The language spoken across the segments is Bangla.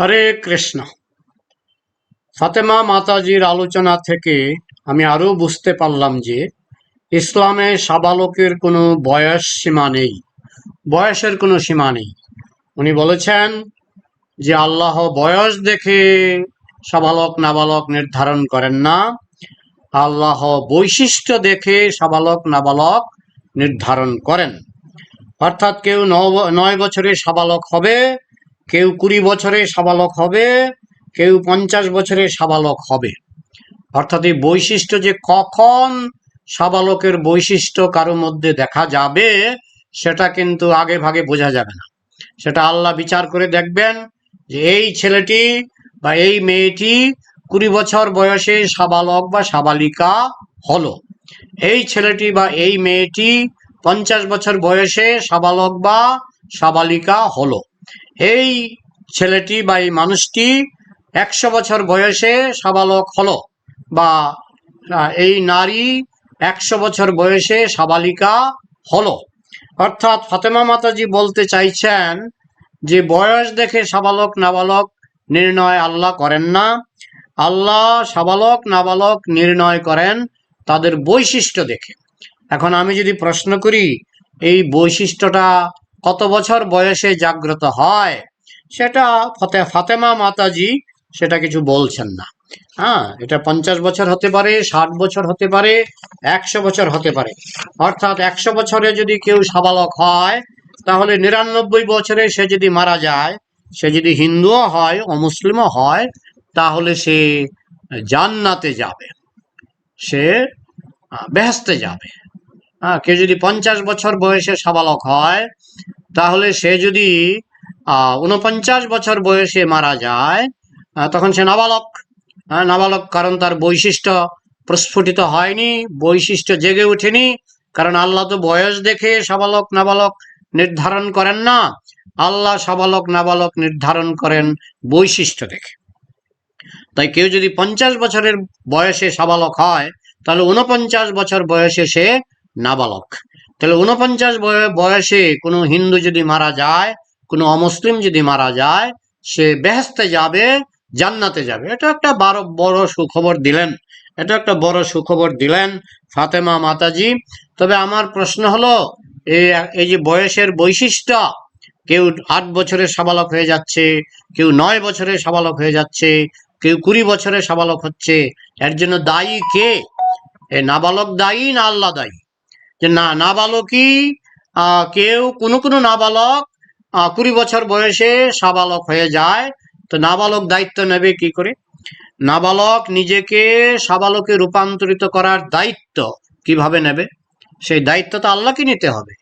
হরে কৃষ্ণ। ফাতেমা মাতাজির আলোচনা থেকে আমি আরও বুঝতে পারলাম যে, ইসলামে সাবালকের কোনো বয়স সীমা নেই। বয়সের কোনো সীমা নেই। উনি বলেছেন যে, আল্লাহ বয়স দেখে সাবালক, নাবালক নির্ধারণ করেন না। আল্লাহ বৈশিষ্ট্য দেখে সাবালক, নাবালক নির্ধারণ করেন। অর্থাৎ কেউ নয় বছরে সাবালক হবে কেউ কুড়ি বছরে সাবালক হবে, কেউ পঞ্চাশ বছরে সাবালক হবে। অর্থাৎ এই বৈশিষ্ট্য যে কখন সাবালকের বৈশিষ্ট্য কারও মধ্যে দেখা যাবে, সেটা কিন্তু আগে ভাগে বোঝা যাবে না। সেটা আল্লাহ বিচার করে দেখবেন যে এই ছেলেটি বা এই মেয়েটি কুড়ি বছর বয়সে সাবালক বা সাবালিকা হলো। এই ছেলেটি বা এই মেয়েটি পঞ্চাশ বছর বয়সে সাবালক বা সাবালিকা হলো। এই ছেলেটি বা এই মানুষটি একশো বছর বয়সে সাবালক হলো বা এই নারী একশো বছর বয়সে সাবালিকা হলো। অর্থাৎ ফাতেমা মাতাজি বলতে চাইছেন যে বয়স দেখে সাবালক নাবালক নির্ণয় আল্লাহ করেন না। আল্লাহ সাবালক নাবালক নির্ণয় করেন তাদের বৈশিষ্ট্য দেখে। এখন আমি যদি প্রশ্ন করি, এই বৈশিষ্ট্যটা কত বছর বয়সে জাগ্রত হয়? সেটা ফতে, ফাতেমা মাতাজি সেটা কিছু বলছেন না। হ্যাঁ এটা পঞ্চাশ বছর হতে পারে, ষাট বছর হতে পারে, একশো বছর হতে পারে। অর্থাৎ একশো বছরে যদি কেউ সাবালক হয়, তাহলে নিরানব্বই বছরে সে যদি মারা যায়, সে যদি হিন্দুও হয়, অমুসলিমও হয়, তাহলে সে জান্নাতে যাবে। সে বেহেস্তে যাবে। হ্যাঁ কেউ যদি পঞ্চাশ বছর বয়সে সাবালক হয়, তাহলে সে যদি উনপঞ্চাশ বছর বয়সে মারা যায় তখন সে নাবালক। নাবালক কারণ তার বৈশিষ্ট্য প্রস্ফুটিত হয়নি, বৈশিষ্ট্য জেগে ওঠেনি, কারণ আল্লাহ তো বয়স দেখে সাবালক, নাবালক নির্ধারণ করেন না। আল্লাহ সাবালক, নাবালক নির্ধারণ করেন বৈশিষ্ট্য দেখে। তাই কেউ যদি পঞ্চাশ বছরের বয়সে সাবালক হয়, তাহলে উনপঞ্চাশ বছর বয়সে সে নাবালক। তাহলে উনপঞ্চাশ বয়- বয়সে কোনো হিন্দু যদি মারা যায়, কোনো অমুসলিম যদি মারা যায়, সে বেহেস্তে যাবে, জান্নাতে যাবে। এটা একটা বড় বড় সুখবর দিলেন। এটা একটা বড় সুখবর দিলেন ফাতেমা মাতাজি। তবে আমার প্রশ্ন হলো এই যে বয়সের বৈশিষ্ট্য, কেউ আট বছরে সাবালক হয়ে যাচ্ছে, কেউ নয় বছরে সাবালক হয়ে যাচ্ছে, কেউ কুড়ি বছরে সাবালক হচ্ছে, এর জন্য দায়ী কে? এ নাবালক দায়ী না আল্লাহ দায়ী? যে না, নাবালকই কেউ কোনো কোনো নাবালক কুড়ি বছর বয়সে সাবালক হয়ে যায়। তো নাবালক দায়িত্ব নেবে কি করে? নাবালক নিজেকে সাবালকে রূপান্তরিত করার দায়িত্ব কীভাবে নেবে? সেই দায়িত্ব তো আল্লাহকে নিতে হবে।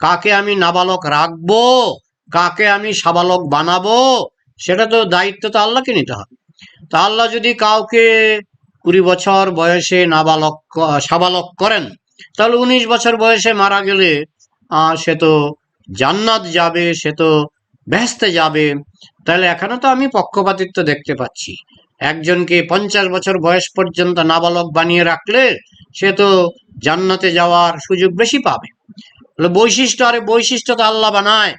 কাকে আমি নাবালক রাখব? কাকে আমি সাবালক বানাবো? সেটা তো দায়িত্ব তো আল্লাহকে নিতে হবে। তা আল্লাহ যদি কাউকে কুড়ি বছর বয়সে নাবালক, সাবালক করেন তাহলে উনিশ বছর বয়সে মারা গেলে সে তো জান্নাত যাবে, সে তো বেহেস্তে যাবে। তাহলে এখানে তো আমি পক্ষপাতিত্ব দেখতে পাচ্ছি। একজনকে পঞ্চাশ বছর বয়স পর্যন্ত নাবালক বানিয়ে রাখলে সে তো জান্নাতে যাওয়ার সুযোগ বেশি পাবে। বৈশিষ্ট্য, আরে বৈশিষ্ট্য তো আল্লাহ বানায়।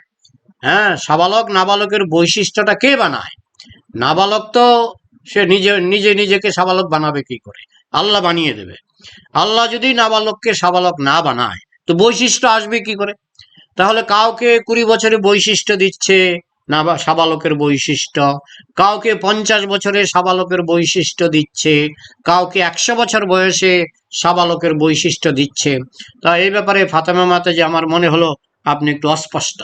হ্যাঁ সাবালক, নাবালকের বৈশিষ্ট্যটা কে বানায়? নাবালক তো সে নিজে নিজে, নিজেকে সাবালক বানাবে কি করে? আল্লাহ বানিয়ে দেবে। আল্লাহ যদি নাবালককে সাবালক না বানায়, তো বৈশিষ্ট্য আসবে কি করে? তাহলে কাউকে কুড়ি বছরে বৈশিষ্ট্য দিচ্ছে না সাবালকের বৈশিষ্ট্য। কাউকে পঞ্চাশ বছরে সাবালকের বৈশিষ্ট্য দিচ্ছে। কাউকে একশো বছর বয়সে সাবালকের বৈশিষ্ট্য দিচ্ছে। তা এই ব্যাপারে ফাতেমা মাতা যে আমার মনে হলো আপনি একটু অস্পষ্ট।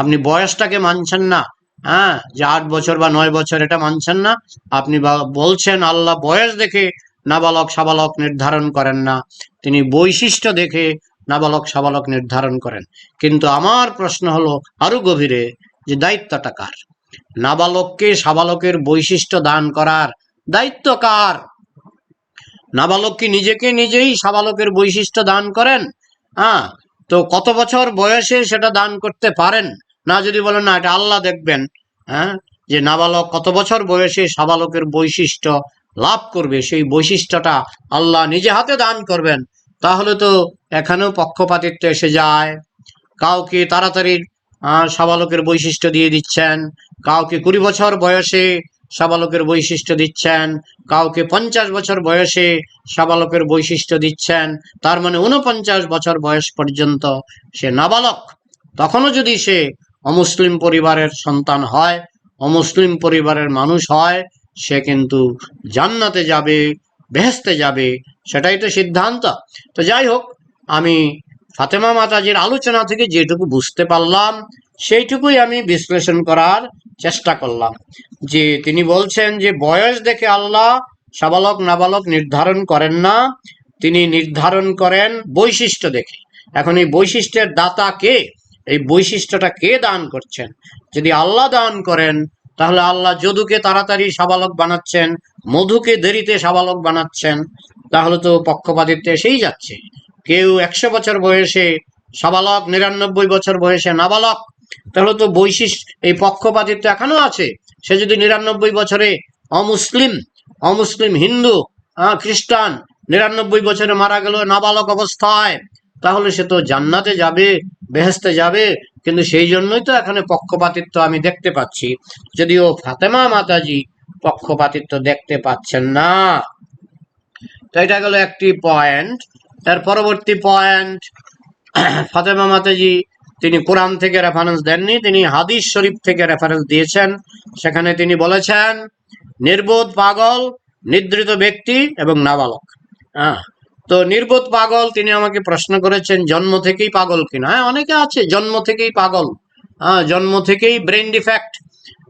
আপনি বয়সটাকে মানছেন না হ্যাঁ? যে আট বছর বা নয় বছর এটা মানছেন না। আপনি বলছেন, আল্লাহ বয়স দেখে নাবালক সাবালক নির্ধারণ করেন না। তিনি বৈশিষ্ট্য দেখে নাবালক সাবালক নির্ধারণ করেন। কিন্তু আমার প্রশ্ন হলো, আরও গভীরে, যে দায়িত্বটা কার? নাবালককে সাবালকের বৈশিষ্ট্য দান করার দায়িত্ব কার? নাবালক কি নিজেকে নিজেই সাবালকের বৈশিষ্ট্য দান করেন? হ্যাঁ তো কত বছর বয়সে সেটা দান করতে পারেন? না যদি বলেন, না, এটা আল্লাহ দেখবেন। হ্যাঁ যে নাবালক কত বছর বয়সে সাবালকের বৈশিষ্ট্য লাভ করবে, সেই বৈশিষ্ট্যটা আল্লাহ নিজে হাতে দান করবেন। তাহলে তো এখানেও পক্ষপাতিত্ব এসে যায়। কাউকে তাড়াতাড়ি সাবালকের বৈশিষ্ট্য দিয়ে দিচ্ছেন, কাউকে কুড়ি বছর বয়সে সাবালকের বৈশিষ্ট্য দিচ্ছেন, কাউকে পঞ্চাশ বছর বয়সে সাবালকের বৈশিষ্ট্য দিচ্ছেন, তার মানে উনপঞ্চাশ বছর বয়স পর্যন্ত সে নাবালক। তখনও যদি সে অমুসলিম পরিবারের সন্তান হয়, অমুসলিম পরিবারের মানুষ হয় সে কিন্তু জান্নাতে যাবে বেহেস্তে যাবে, সেটাই তো সিদ্ধান্ত। তো যাই হোক, আমি ফাতেমা মাতাজির আলোচনা থেকে যেটুকু বুঝতে পারলাম, সেইটুকুই আমি বিশ্লেষণ করার চেষ্টা করলাম। যে তিনি বলছেন যে, বয়স দেখে আল্লাহ সাবালক নাবালক নির্ধারণ করেন না, তিনি নির্ধারণ করেন বৈশিষ্ট্য দেখে। এখন এই বৈশিষ্ট্যের দাতা কে? এই বৈশিষ্ট্যটা কে দান করছেন? যদি আল্লাহ দান করেন তাহলে আল্লাহ যদুকে তাড়াতাড়ি সাবালক বানাচ্ছেন, মধুকে দেরিতে সাবালক বানাচ্ছেন, তাহলে তো পক্ষপাতিত্ব এসেই যাচ্ছে। কেউ একশো বছর বয়সে সাবালক, নিরানব্বই বছর বয়সে নাবালক, তাহলে তো বৈশিষ্ট্য এই পক্ষপাতিত্ব এখনও আছে। সে যদি নিরানব্বই বছরে অমুসলিম অমুসলিম হিন্দু খ্রিস্টান, নিরানব্বই বছরে মারা গেল নাবালক অবস্থায় তাহলে সে তো জান্নাতে যাবে বেহেস্তে যাবে, কিন্তু সেই জন্যই তো এখানে পক্ষপাতিত্ব আমি দেখতে পাচ্ছি। যদিও ফাতেমা মাতাজি পক্ষপাতিত্ব দেখতে পাচ্ছেন না। তো এটা গেল একটি পয়েন্ট। তার পরবর্তী পয়েন্ট, ফাতেমা মাতাজি, তিনি কোরআন থেকে রেফারেন্স দেননি, তিনি হাদিস শরীফ থেকে রেফারেন্স দিয়েছেন। সেখানে তিনি বলেছেন, নির্বোধ পাগল, নিদ্রিত ব্যক্তি এবং নাবালক। হ্যাঁ তো নির্বোধ পাগল, তিনি আমাকে প্রশ্ন করেছেন, জন্ম থেকেই পাগল কিনা? হ্যাঁ অনেকে আছে, জন্ম থেকেই পাগল। হ্যাঁ জন্ম থেকেই ব্রেন ডিফেক্ট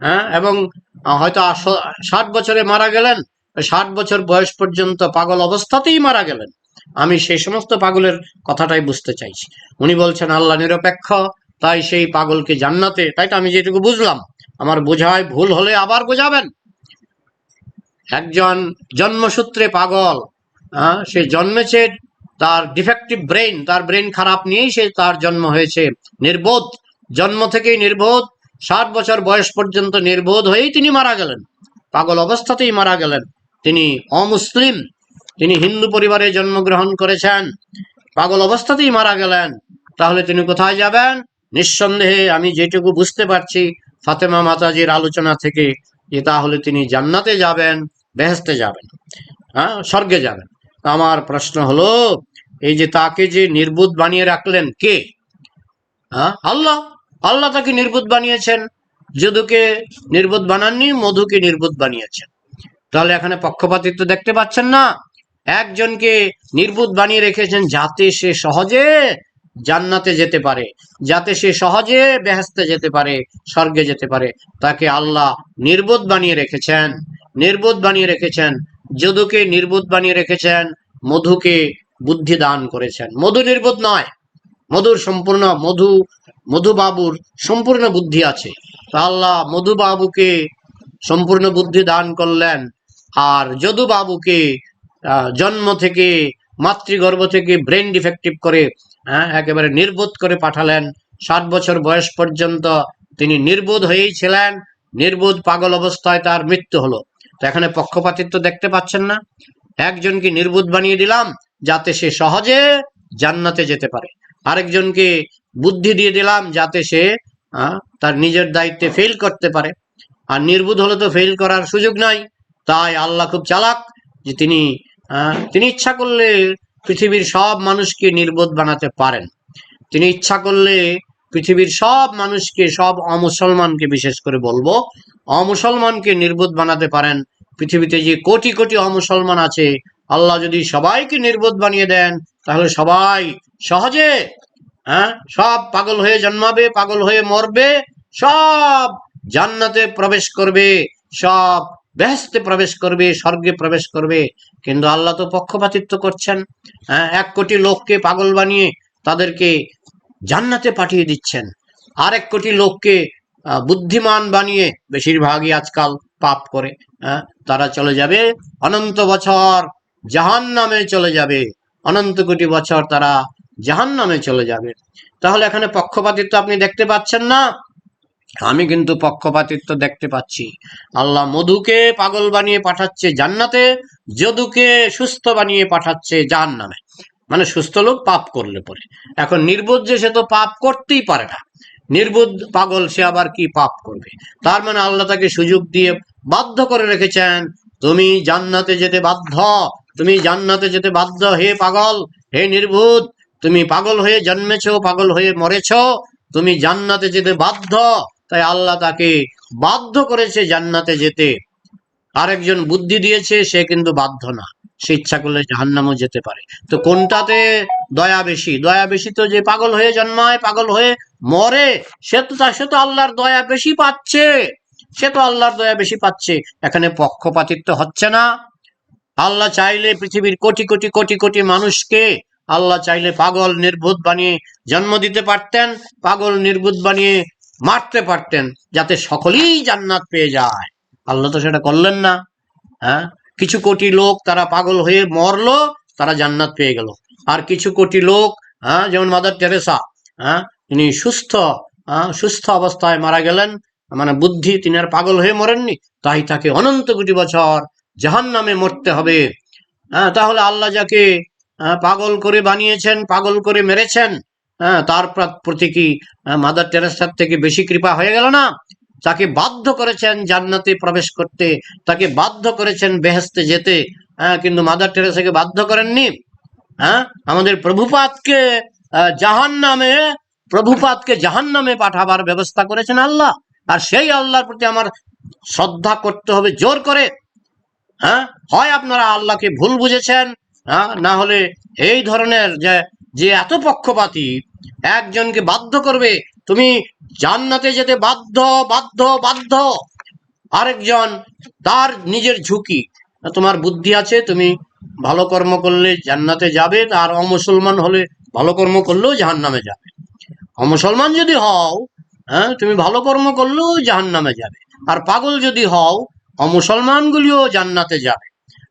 হ্যাঁ এবং হয়তো ষাট বছরে মারা গেলেন, ষাট বছর বয়স পর্যন্ত পাগল অবস্থাতেই মারা গেলেন। আমি সেই সমস্ত পাগলের কথাটাই বুঝতে চাইছি। উনি বলছেন, আল্লাহ নিরপেক্ষ, তাই সেই পাগলকে জান্নাতে, তাই তো আমি যেটুকু বুঝলাম, আমার বোঝায় ভুল হলে আবার বোঝাবেন। একজন জন্মসূত্রে পাগল সে জন্মেছে, তার ডিফেক্টিভ ব্রেন তার ব্রেন খারাপ নিয়েই সে তার জন্ম হয়েছে। নির্বোধ, জন্ম থেকেই নির্বোধ, ষাট বছর বয়স পর্যন্ত নির্বোধ হয়েই তিনি মারা গেলেন। পাগল অবস্থাতেই মারা গেলেন। তিনি অমুসলিম, তিনি হিন্দু পরিবারে জন্মগ্রহণ করেছেন। পাগল অবস্থাতেই মারা গেলেন। তাহলে তিনি কোথায় যাবেন? নিঃসন্দেহে আমি যেটুকু বুঝতে পারছি ফাতেমা মাতাজির আলোচনা থেকে, যে তাহলে তিনি জান্নাতে যাবেন বেহেস্তে যাবেন হ্যাঁ স্বর্গে যাবেন। আমার প্রশ্ন হলো, এই যে তাকে যে নির্বুধ বানিয়ে রাখলেন কে? হ্যাঁ? আল্লাহ। আল্লাহ তাকে নির্বুধ বানিয়েছেন। যদুকে নির্বোধ বানাননি, মধুকে নির্বোধ বানিয়েছেন। তাহলে এখানে পক্ষপাতিত্ব দেখতে পাচ্ছেন না। একজনকে নির্বুধ বানিয়ে রেখেছেন যাতে সে সহজে জান্নাতে যেতে পারে, যাতে সে সহজে বেহেস্তে যেতে পারে, স্বর্গে যেতে পারে। তাকে আল্লাহ নির্বোধ বানিয়ে রেখেছেন। নির্বোধ বানিয়ে রেখেছেন যদুকে নির্বোধ বানিয়ে রেখেছেন, মধুকে বুদ্ধি দান করেছেন। মধু নির্বোধ নয়, মধুর সম্পূর্ণ মধু, মধুবাবুর সম্পূর্ণ বুদ্ধি আছে। তো আল্লাহ মধুবাবুকে সম্পূর্ণ বুদ্ধি দান করলেন, আর যদুবাবুকে জন্ম থেকে, মাতৃগর্ভ থেকে ব্রেন ডিফেক্টিভ করে হ্যাঁ একেবারে নির্বোধ করে পাঠালেন। ষাট বছর বয়স পর্যন্ত তিনি নির্বোধ হয়েই ছিলেন, নির্বোধ পাগল অবস্থায় তার মৃত্যু হলো। তো এখানে পক্ষপাতিত্ব দেখতে পাচ্ছেন না। একজনকে নির্বোধ বানিয়ে দিলাম যাতে সে সহজে জান্নাতে যেতে পারে। আরেকজনকে বুদ্ধি দিয়ে দিলাম যাতে সে তার নিজের দায়িত্বে ফেল করতে পারে। আর নির্বুধ হলে তো ফেল করার সুযোগ নাই। তাই আল্লাহ খুব চালাক যে তিনি তিনি ইচ্ছা করলে পৃথিবীর সব মানুষকে নির্বোধ বানাতে পারেন। তিনি ইচ্ছা করলে পৃথিবীর সব মানুষকে, সব অমুসলমানকে বিশেষ করে বলব, অমুসলমানকে নির্বোধ বানাতে পারেন। পৃথিবীতে যে কোটি কোটি অমুসলমান আছে, আল্লাহ যদি সবাইকে নির্বোধ বানিয়ে দেন, তাহলে সবাই সহজে হ্যাঁ সব পাগল হয়ে জন্মাবে, পাগল হয়ে মরবে, সব জান্নাতে প্রবেশ করবে, সব বেহেস্তে প্রবেশ করবে, স্বর্গে প্রবেশ করবে। কিন্তু আল্লাহ তো পক্ষপাতিত্ব করছেন হ্যাঁ এক কোটি লোককে পাগল বানিয়ে তাদেরকে জান্নাতে পাঠিয়ে দিচ্ছেন। আর এক কোটি লোককে বুদ্ধিমান বানিয়ে বেশিরভাগই আজকাল পাপ করে তারা চলে যাবে। অনন্ত বছর জাহান নামে চলে যাবে। অনন্ত কোটি বছর তারা জাহান নামে চলে যাবে। তাহলে এখানে পক্ষপাতিত্ব আপনি দেখতে পাচ্ছেন না। আমি কিন্তু পক্ষপাতিত্ব দেখতে পাচ্ছি। আল্লাহ মধুকে পাগল বানিয়ে পাঠাচ্ছে জান্নাতে, যদুকে সুস্থ বানিয়ে পাঠাচ্ছে জাহান নামে মানে সুস্থ লোক পাপ করলে পরে। এখন নির্বোধ যে সে তো পাপ করতেই পারে না। নির্বোধ পাগল সে আবার কি পাপ করবে? তার মানে আল্লাহ তাকে সুযোগ দিয়ে বাধ্য করে রেখেছেন, তুমি জান্নাতে যেতে বাধ্য, তুমি জান্নাতে যেতে বাধ্য, হে পাগল, হে নির্বুধ, তুমি পাগল হয়ে জন্মেছো, পাগল হয়ে মরেছ, তুমি জান্নাতে যেতে বাধ্য। তাই আল্লাহ তাকে বাধ্য করেছে জান্নাতে যেতে। আরেকজন বুদ্ধি দিয়েছে, সে কিন্তু বাধ্য না। সে ইচ্ছা করলে জাহান্নামও যেতে পারে। তো কোনটাতে দয়া বেশি? দয়া বেশি তো যে পাগল হয়ে জন্মায়, পাগল হয়ে মরে, সে তো সে তো আল্লাহর দয়া বেশি পাচ্ছে। সে তো আল্লাহর দয়া বেশি পাচ্ছে। এখানে পক্ষপাতিত্ব হচ্ছে না। আল্লাহ চাইলে পৃথিবীর কোটি কোটি কোটি কোটি মানুষকে আল্লাহ চাইলে পাগল নির্বুধ বানিয়ে জন্ম দিতে পারতেন, পাগল নির্বুধ বানিয়ে মারতে পারতেন, যাতে সকলেই জান্নাত পেয়ে যায়। আল্লাহ তো সেটা করলেন না হ্যাঁ? কিছু কোটি লোক তারা পাগল হয়ে মরলো তারা জান্নাত পেয়ে গেল। আর কিছু কোটি লোক হ্যাঁ যেমন মাদার টেরেসা হ্যাঁ তিনি সুস্থ হ্যাঁ, সুস্থ অবস্থায় মারা গেলেন। মানে বুদ্ধি তিনি আর পাগল হয়ে মরেননি তাই তাকে অনন্ত কোটি বছর জাহান নামে মরতে হবে। হ্যাঁ তাহলে আল্লাহ যাকে আহ, পাগল করে বানিয়েছেন পাগল করে মেরেছেন হ্যাঁ তার প্র- প্রতি কি আহ, মাদার টেরেসার থেকে বেশি কৃপা হয়ে গেল না? তাকে বাধ্য করেছেন জান্নাতে প্রবেশ করতে, তাকে বাধ্য করেছেন বেহেস্তে যেতে। হ্যাঁ কিন্তু মাদার টেরেসাকে বাধ্য করেননি। হ্যাঁ আমাদের প্রভুপাতকে জাহান নামে প্রভুপাতকে জাহান নামে পাঠাবার ব্যবস্থা করেছেন আল্লাহ। আর সেই আল্লাহর প্রতি আমার শ্রদ্ধা করতে হবে, জোর করে। হ্যাঁ হয় আপনারা আল্লাহকে ভুল বুঝেছেন হ্যাঁ না হলে এই ধরনের যে যে এত পক্ষপাতী, একজনকে বাধ্য করবে, তুমি জান্নাতে যেতে বাধ্য বাধ্য বাধ্য। আরেকজন, তার নিজের ঝুঁকি। তোমার বুদ্ধি আছে, তুমি ভালো কর্ম করলে জান্নাতে যাবে, আর অমুসলমান হলে ভালো কর্ম করলেও জাহান্নামে যাবে। অমুসলমান যদি হও হ্যাঁ তুমি ভালো কর্ম করলেও জাহান্নামে যাবে। আর পাগল যদি হও, অমুসলমানগুলিও জান্নাতে যাবে।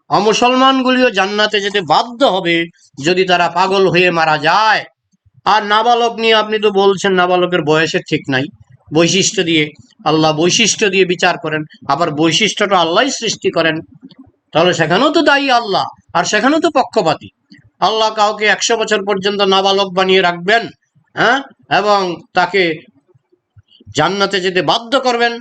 অমুসলমানগুলিও জান্নাতে যেতে বাধ্য হবে যদি তারা পাগল হয়ে মারা যায়। আর নাবালক নিয়ে আপনি তো বলছেন, নাবালকের বয়সের ঠিক নাই। বৈশিষ্ট্য দিয়ে, আল্লাহ বৈশিষ্ট্য দিয়ে বিচার করেন। আবার বৈশিষ্ট্যটা আল্লাহই সৃষ্টি করেন। তাহলে সেখানেও তো দায়ী আল্লাহ, আর সেখানেও তো পক্ষপাতী। আল্লাহ কাউকে একশো বছর পর্যন্ত নাবালক বানিয়ে রাখবেন হ্যাঁ? এবং তাকে জান্নাতে যেতে বাধ্য করবেন।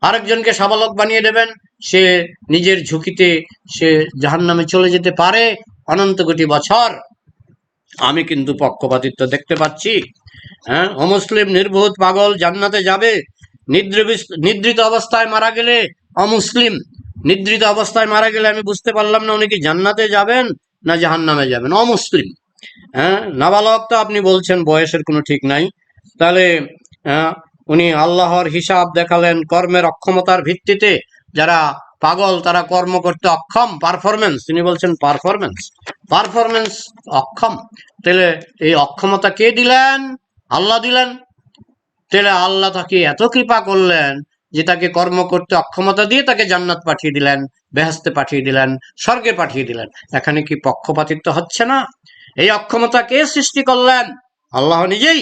আরেকজনকে সাবালক বানিয়ে দেবেন। সে নিজের ঝুঁকিতে সে জাহান্নামে চলে যেতে পারে অনন্ত কোটি বছর। আমি কিন্তু পক্ষপাতিত্ব দেখতে পাচ্ছি। হ্যাঁ অমুসলিম নির্বোধ পাগল জান্নাতে যাবে নিদ্রিত অবস্থায় মারা গেলে অমুসলিম, নিদ্রিত অবস্থায় মারা গেলে আমি বুঝতে পারলাম না উনি কি জান্নাতে যাবেন না জাহান্নামে যাবেন, অমুসলিম। হ্যাঁ নাবালক তো আপনি বলছেন, বয়সের কোনো ঠিক নাই। তাহলে উনি আল্লাহর হিসাব দেখালেন, কর্মের অক্ষমতার ভিত্তিতে যারা পাগল, তারা কর্ম করতে অক্ষম পারফরমেন্স তিনি বলছেন পারফরমেন্স পারফরমেন্স অক্ষম। তাহলে এই অক্ষমতা কে দিলেন? আল্লাহ দিলেন। তাহলে আল্লাহ তাকে এত কৃপা করলেন যে তাকে কর্ম করতে অক্ষমতা দিয়ে তাকে জান্নাত পাঠিয়ে দিলেন বেহেস্তে পাঠিয়ে দিলেন, স্বর্গে পাঠিয়ে দিলেন। এখানে কি পক্ষপাতিত্ব হচ্ছে না? এই অক্ষমতা কে সৃষ্টি করলেন? আল্লাহ নিজেই।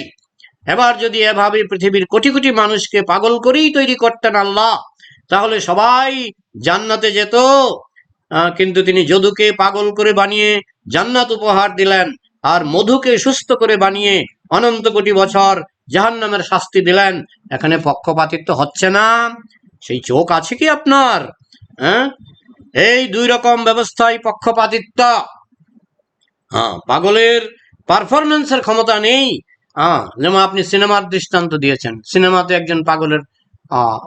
এবার যদি এভাবে পৃথিবীর কোটি কোটি মানুষকে পাগল করেই তৈরি করতেন আল্লাহ তাহলে সবাই জান্নাতে যেত। কিন্তু তিনি যদুকে পাগল করে বানিয়ে জান্নাত উপহার দিলেন আর মধুকে সুস্থ করে বানিয়ে অনন্ত কোটি বছর জাহান্নামের শাস্তি দিলেন। এখানে পক্ষপাতিত্ব হচ্ছে না। সেই চোখ আছে কি আপনার? হ্যাঁ এই দুই রকম ব্যবস্থায় পক্ষপাতিত্ব। হ্যাঁ পাগলের পারফরমেন্সের ক্ষমতা নেই। হ্যাঁ যেমন আপনি সিনেমার দৃষ্টান্ত দিয়েছেন। সিনেমাতে একজন পাগলের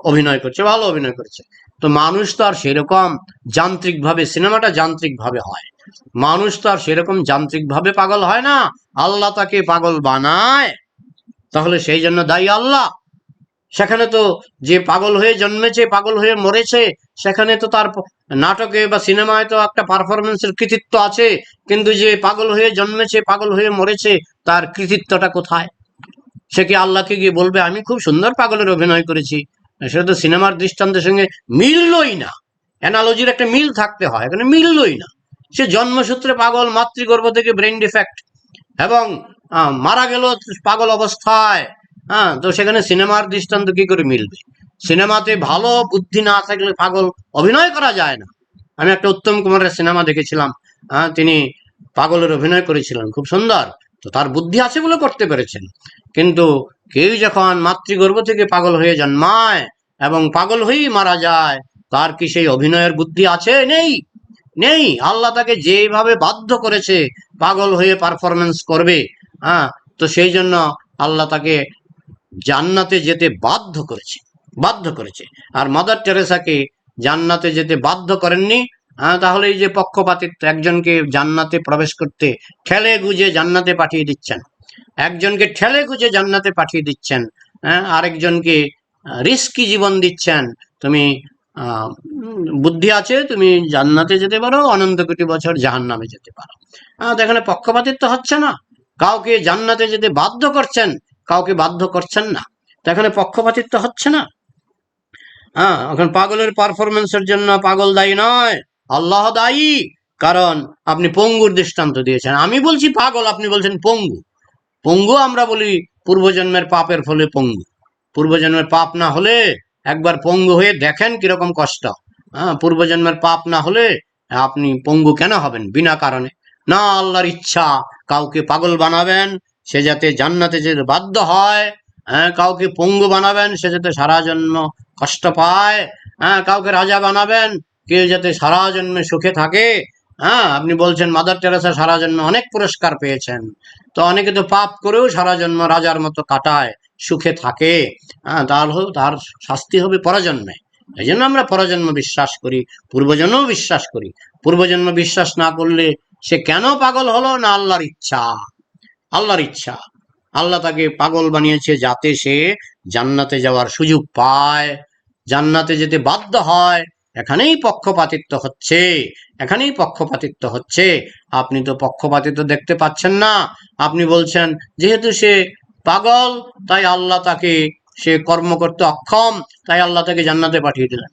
অভিনয় করছে, ভালো অভিনয় করছে। তো মানুষ তো আর সেরকম যান্ত্রিক ভাবে সিনেমাটা যান্ত্রিক ভাবে হয়। মানুষ তো আর সেরকম যান্ত্রিক ভাবে পাগল হয় না। আল্লাহ তাকে পাগল বানায়। তাহলে সেই জন্য দায়ী আল্লাহ। সেখানে তো যে পাগল হয়ে জন্মেছে, পাগল হয়ে মরেছে, সেখানে তো তার নাটকে বা সিনেমায় তো একটা পারফরমেন্সের কৃতিত্ব আছে। কিন্তু যে পাগল হয়ে জন্মেছে, পাগল হয়ে মরেছে, তার কৃতিত্বটা কোথায়? সে কি আল্লাহকে গিয়ে বলবে, আমি খুব সুন্দর পাগলের অভিনয় করেছি সেটা তো সিনেমার দৃষ্টান্তের সঙ্গে মিললই না। অ্যানালজির একটা মিল থাকতে হয়, এখানে মিললই না। সে জন্মসূত্রে পাগল, মাতৃগর্ভ থেকে ব্রেন ডিফেক্ট এবং মারা গেল পাগল অবস্থায় হ্যাঁ তো সেখানে সিনেমার দৃষ্টান্ত কি করে মিলবে? সিনেমাতে ভালো বুদ্ধি না থাকলে পাগল অভিনয় করা যায় না। আমি একটা উত্তম কুমারের সিনেমা দেখেছিলাম হ্যাঁ তিনি পাগলের অভিনয় করেছিলেন, খুব সুন্দর। তো তার বুদ্ধি আছে বলে করতে পেরেছেন। কিন্তু কেউ যখন মাতৃগর্ভ থেকে পাগল হয়ে জন্মায় এবং পাগল হয়েই মারা যায়, তার কি সেই অভিনয়ের বুদ্ধি আছে? নেই। নেই। আল্লাহ তাকে যেভাবে বাধ্য করেছে পাগল হয়ে পারফরমেন্স করবে হ্যাঁ তো সেই জন্য আল্লাহ তাকে জান্নাতে যেতে বাধ্য করেছে বাধ্য করেছে। আর মাদার টেরেসাকে জান্নাতে যেতে বাধ্য করেননি হ্যাঁ তাহলে এই যে পক্ষপাতিত্ব, একজনকে জান্নাতে প্রবেশ করতে ঠেলে গুজে জান্নাতে পাঠিয়ে দিচ্ছেন। একজনকে ঠেলে গুজে জান্নাতে পাঠিয়ে দিচ্ছেন হ্যাঁ আরেকজনকে রিস্কি জীবন দিচ্ছেন। তুমি বুদ্ধি আছে, তুমি জান্নাতে যেতে পারো, অনন্ত কোটি বছর জাহান নামে যেতে পারো। হ্যাঁ তো এখানে পক্ষপাতিত্ব হচ্ছে না। কাউকে জান্নাতে যেতে বাধ্য করছেন, কাউকে বাধ্য করছেন না। তো এখানে পক্ষপাতিত্ব হচ্ছে না। হ্যাঁ এখন পাগলের পারফরমেন্সের জন্য পাগল দায়ী নয়। আল্লাহ দায়ী। কারণ আপনি পঙ্গুর দৃষ্টান্ত দিয়েছেন। আমি বলছি পাগল, আপনি বলছেন পঙ্গু। পঙ্গু আমরা বলি পূর্বজন্মের পাপের ফলে পঙ্গু। পূর্বজন্মের পাপ না হলে একবার পঙ্গু হয়ে দেখেন কীরকম কষ্ট। হ্যাঁ পূর্বজন্মের পাপ না হলে আপনি পঙ্গু কেন হবেন? বিনা কারণে। না আল্লাহর ইচ্ছা কাউকে পাগল বানাবেন, সে যাতে জান্নাতে যেতে বাধ্য হয়। হ্যাঁ কাউকে পঙ্গু বানাবেন, সে যাতে সারা জন্ম কষ্ট পায়। হ্যাঁ কাউকে রাজা বানাবেন কেউ যাতে সারা জন্মে সুখে থাকে হ্যাঁ আপনি বলছেন মাদার টেরেসা সারা জন্ম অনেক পুরস্কার পেয়েছেন। তো অনেকে তো পাপ করেও সারা জন্ম রাজার মতো কাটায়, সুখে থাকে হ্যাঁ তার তার শাস্তি হবে পরজন্মে। এই জন্য আমরা পরজন্ম বিশ্বাস করি, পূর্বজন্মও বিশ্বাস করি। পূর্বজন্ম বিশ্বাস না করলে সে কেন পাগল হলো না আল্লাহর ইচ্ছা? আল্লাহর ইচ্ছা। আল্লাহ তাকে পাগল বানিয়েছে যাতে সে জান্নাতে যাওয়ার সুযোগ পায়, জান্নাতে যেতে বাধ্য হয় এখানেই পক্ষপাতিত্ব হচ্ছে, এখানেই পক্ষপাতিত্ব হচ্ছে। আপনি তো পক্ষপাতিত্ব দেখতে পাচ্ছেন না। আপনি বলছেন, যেহেতু সে পাগল, তাই আল্লাহ তাকে, সে কর্ম করতে অক্ষম, তাই আল্লাহ তাকে জান্নাতে পাঠিয়ে দিলেন।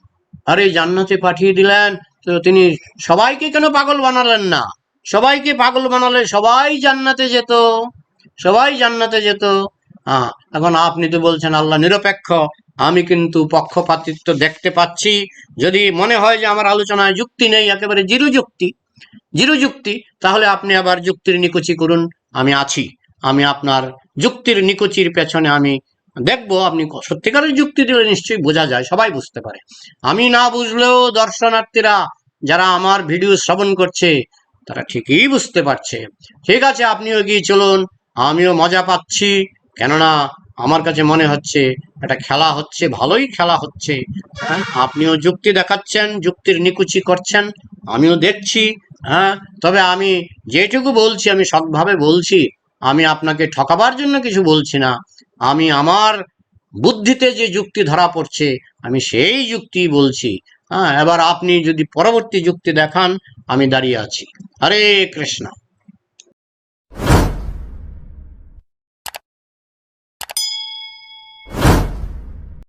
আরে, জান্নাতে পাঠিয়ে দিলেন তো তিনি সবাইকে কেন পাগল বানালেন না? সবাইকে পাগল বানালে সবাই জান্নাতে যেত, সবাই জান্নাতে যেত। হ্যাঁ এখন আপনি তো বলছেন, আল্লাহ নিরপেক্ষ আমি কিন্তু পক্ষপাতিত্ব দেখতে পাচ্ছি। যদি মনে হয় যে আমার আলোচনায় যুক্তি নেই, একেবারে জিরো যুক্তি জিরো যুক্তি তাহলে আপনি আবার যুক্তির নিকুচি করুন, আমি আছি। আমি আপনার যুক্তির নিকুচির পেছনে আমি দেখব, আপনি সত্যিকারের যুক্তি দিলে নিশ্চয়ই বোঝা যায়, সবাই বুঝতে পারে। আমি না বুঝলেও দর্শনার্থীরা যারা আমার ভিডিও শ্রবণ করছে, তারা ঠিকই বুঝতে পারছে। ঠিক আছে, আপনিও এগিয়ে চলুন, আমিও মজা পাচ্ছি, কেননা আমার কাছে মনে হচ্ছে একটা খেলা হচ্ছে, ভালোই খেলা হচ্ছে। হ্যাঁ আপনিও যুক্তি দেখাচ্ছেন, যুক্তির নিকুচি করছেন, আমিও দেখছি হ্যাঁ। তবে আমি যেটুকু বলছি, আমি সৎভাবে বলছি, আমি আপনাকে ঠকাবার জন্য কিছু বলছি না। আমি আমার বুদ্ধিতে যে যুক্তি ধরা পড়ছে, আমি সেই যুক্তি বলছি। হ্যাঁ এবার আপনি যদি পরবর্তী যুক্তি দেখান, আমি দাঁড়িয়ে আছি। হরে কৃষ্ণ।